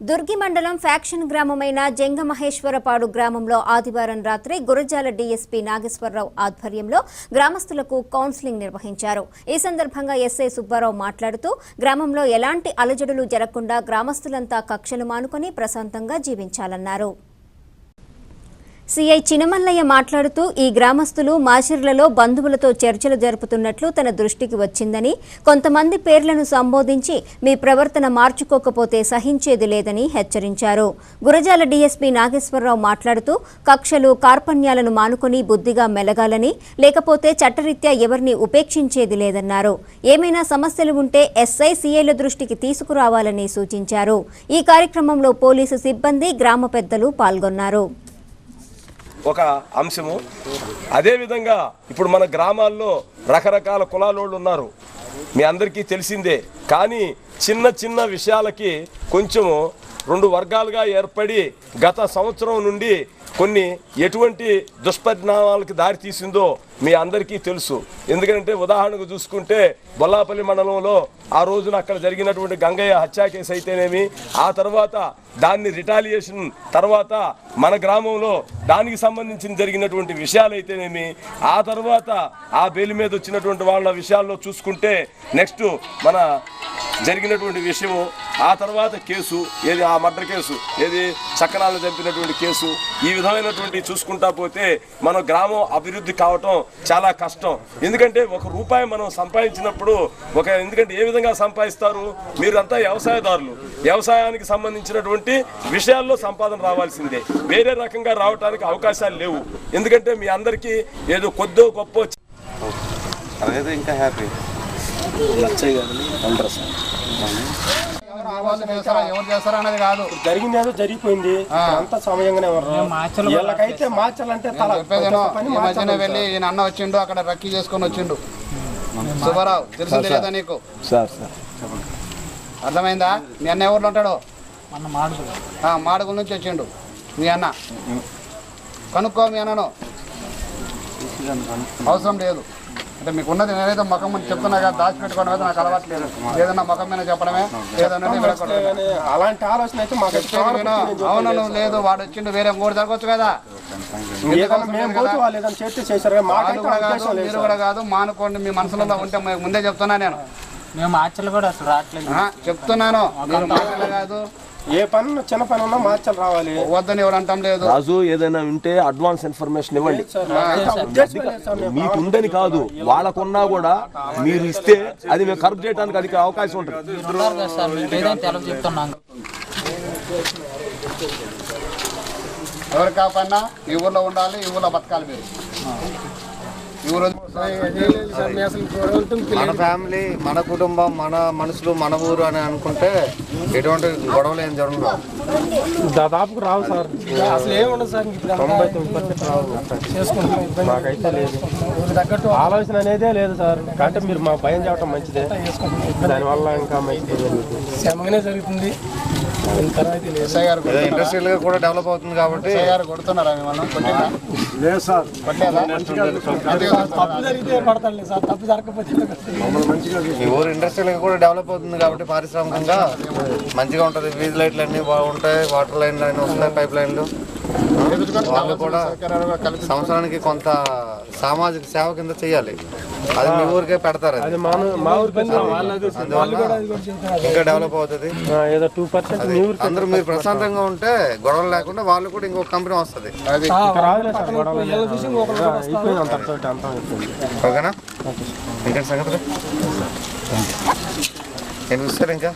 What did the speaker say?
దుర్గి మండలం ఫ్యాక్షన్ గ్రామమైన జంగమహేశ్వరపాడు గ్రామంలో ఆదివారం రాత్రి గురజాల డీఎస్పీ నాగేశ్వరరావు ఆధ్వర్యంలో గ్రామస్తులకు కౌన్సిలింగ్ నిర్వహించారు. ఈ సందర్భంగా ఎస్ఐ సుబ్బారావు మాట్లాడుతూ గ్రామంలో ఎలాంటి అలజడులు జరగకుండా గ్రామస్తులంతా కక్షలు మానుకొని ప్రశాంతంగా జీవించాలన్నారు. సిఐ చినమల్లయ్య మాట్లాడుతూ ఈ గ్రామస్తులు మాచిర్లలో బంధువులతో చర్చలు జరుపుతున్నట్లు తన దృష్టికి వచ్చిందని కొంతమంది పేర్లను సంబోధించి మీ ప్రవర్తన మార్చుకోకపోతే సహించేది లేదని హెచ్చరించారు. గురజాల డీఎస్పీ నాగేశ్వరరావు మాట్లాడుతూ కక్షలు కార్పణ్యాలను మానుకొని బుద్ధిగా మెలగాలని లేకపోతే చట్టరీత్యా ఎవరిని ఉపేక్షించేది లేదన్నారు. ఏమైనా సమస్యలు ఉంటే ఎస్ఐ సిఐల దృష్టికి తీసుకురావాలని సూచించారు. ఈ కార్యక్రమంలో పోలీసు సిబ్బంది గ్రామ పెద్దలు పాల్గొన్నారు. ఒక అంశము. అదేవిధంగా ఇప్పుడు మన గ్రామాల్లో రకరకాల కులాలోళ్ళు ఉన్నారు. మీ అందరికీ తెలిసిందే. కానీ చిన్న చిన్న విషయాలకి కొంచెము రెండు వర్గాలుగా ఏర్పడి గత సంవత్సరం నుండి కొన్ని ఎటువంటి దుష్పరిణామాలకు దారితీసిందో మీ అందరికీ తెలుసు. ఎందుకంటే ఉదాహరణకు చూసుకుంటే బొల్లాపల్లి మండలంలో ఆ రోజున అక్కడ జరిగినటువంటి గంగయ్య హత్యా కేసు అయితేనేమి ఆ తర్వాత దాన్ని రిటాలియేషన్ తర్వాత మన గ్రామంలో దానికి సంబంధించిన జరిగినటువంటి విషయాలు అయితేనేమి ఆ తర్వాత ఆ బెయిల్ మీద వచ్చినటువంటి వాళ్ళ విషయాల్లో చూసుకుంటే నెక్స్ట్ మన జరిగినటువంటి విషయము ఆ తర్వాత కేసు ఏది ఆ మర్డర్ కేసు ఏది చక్కనాలను చంపినటువంటి కేసు ఈ విధమైనటువంటి చూసుకుంటా పోతే మన గ్రామం అభివృద్ధి కావటం చాలా కష్టం. ఎందుకంటే ఒక రూపాయి మనం సంపాదించినప్పుడు ఒక ఎందుకంటే ఏ విధంగా సంపాదిస్తారు? మీరంతా వ్యవసాయదారులు. వ్యవసాయానికి సంబంధించినటువంటి విషయాల్లో సంపాదన రావాల్సిందే. వేరే రకంగా రావడానికి అవకాశాలు లేవు. ఎందుకంటే మీ అందరికీ ఏదో కొద్దో గొప్ప ఇంకా హ్యాపీ. నచ్చయి కానీ ఎవరు చేస్తారా అనేది కాదు. జరిగింది ఏదో జరిగిపోయింది. అంతా సమయంగానే ఉన్నారు. వీళ్ళకైతే మార్చాలంటే తల వెళ్ళి ఈయన అన్న వచ్చిండు అక్కడ రక్కీ చేసుకొని వచ్చిండు. సుబ్బారావు తెలిసింది లేదా నీకు? Sir sir. అర్థమైందా? మీ అన్న ఎవరిలో ఉంటాడు? ఆ, మాడుగుల నుంచి వచ్చిండు. మీ అన్న. కనుక్కో మీ అన్నను. అవసరం లేదు. అంటే మీకు ఉన్నది నేనైతే ముఖం అని చెప్తున్నా కదా దాచిపెట్టుకోవడం అయితే నాకు అలవాటు లేదు. ఏదన్నా ముఖం మీద చెప్పడమే ఏదన్నా అలాంటి ఆలోచన అయితే మాకు. అవును లేదు వాడు వచ్చిండు వేరే మూడు జరగవచ్చు కదా. మీరు కూడా కాదు మానుకోండి మీ మనసులో ఉంటే ముందే చెప్తున్నా నేను. మేము ఆచలు కూడా అసలు రావట్లేదు. చెప్తున్నాను. కాదు. ఏ పని చిన్న పని ఉన్నా మార్చాలి రావాలి. వద్దని ఎవరు అంటాం లేదు. రాజు ఏదైనా ఉంటే అడ్వాన్స్ ఇన్ఫర్మేషన్ ఇవ్వండి. మీకు ఉందని కాదు వాళ్ళకున్నా కూడా మీరు ఇస్తే అది మేము కరెక్ట్ చేయడానికి అది అవకాశం ఉంటుంది. ఎవరు కాపన్నా? ఈ ఊర్లో ఉండాలి ఈ ఊర్లో బతకాలి మీరు. ఈ ఊరు మన ఫ్యామిలీ మన కుటుంబం మన మనుషులు మన ఊరు అని అనుకుంటే ఎటువంటి గొడవలు ఏం జరగదు దాదాపు రావు సార్. అసలు ఏముండదు సార్ తొంభై తొమ్మిది రావు. మాకైతే లేదు. ఆలోచన అనేదే లేదు సార్. అంటే మీరు మా భయం చేయటం మంచిదే. దానివల్ల ఇంకా మంచిది జరుగుతుంది. ఇండస్ట్రియల్గా కూడా డెవలప్ అవుతుంది కాబట్టి కొడుతున్నారా మిమ్మల్ని? కొట్టిందా? లేదు సార్. కొట్టలేదా ఈ ఊరు ఇండస్ట్రియల్గా కూడా డెవలప్ అవుతుంది కాబట్టి పారిశ్రామికంగా మంచిగా ఉంటది. వీధి లైట్లు అన్ని బాగుంటాయి. వాటర్ లైన్లు అన్ని వస్తున్నాయి పైప్ లైన్లు వాళ్ళు కూడా సంవత్సరానికి కొంత సామాజిక సేవ కింద చేయాలి. అది మీ ఊరికే పెడతారు అది. మా మా ఇంకా డెవలప్ అవుతుంది. ఏదో టూ పర్సెంట్ మీ ఊరికి అందరూ మీరు ప్రశాంతంగా ఉంటే గొడవలు లేకుండా వాళ్ళు కూడా ఇంకొక కంపెనీ వస్తుంది. ఓకేనా? ఇంకా సంగతులు? ఏం చూస్తారు ఇంకా?